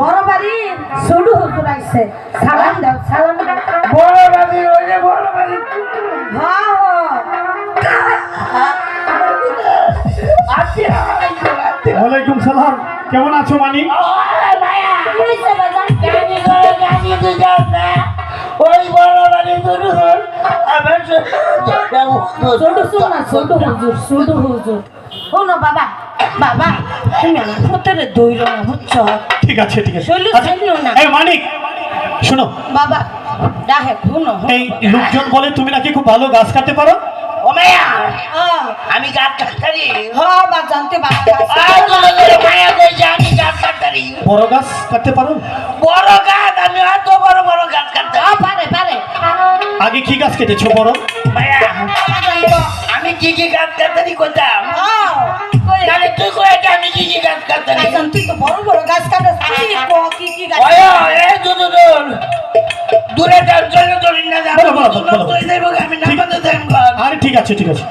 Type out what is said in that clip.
বড় বাড়ি ছোট হুজুর আইছে সালাম দাও সালাম দাও। হ্যাঁ ওয়ালাইকুম সালাম। কেমন আছো মানি? ওই বড় বাড়ি হল। আবার ছোট ছোট ছোট হুজুর ছোট হুজুর। শোনো বাবা বাবা তুমি আমার ভেতরে দইল না বুঝছ? ঠিক আছে ঠিক আছে। শৈলু, আচ্ছা, শৈলু না। এই মানিক শোনো। বাবা ডাহে শুনো এই লোকজন বলে তুমি নাকি খুব ভালো গাছ কাটতে পারো? ও মায়া হ্যাঁ আমি গাছ কাটতারি। হ্যাঁ বা জানতে বাবা আর কোনো করে আমি গাছ কাটতারি। বড় গাছ কাটতে পারো? বড় গাছ আমি এত বড় বড় গাছ হ্যাঁ পারে পারে আগে কি গাছ কেটেছো বড়? মায়া। এখন তুই তো বড় বড় গাছ কাটাস। তুই কি কি গাছ ওয় এ দুদু দুল দূরে যাও চলে চলি না যাব বলো, বলো, বলো, বলো। কই দেবো আমি না ঠিক- বলতে দেব আরে ঠিক আছে ঠিক আছে।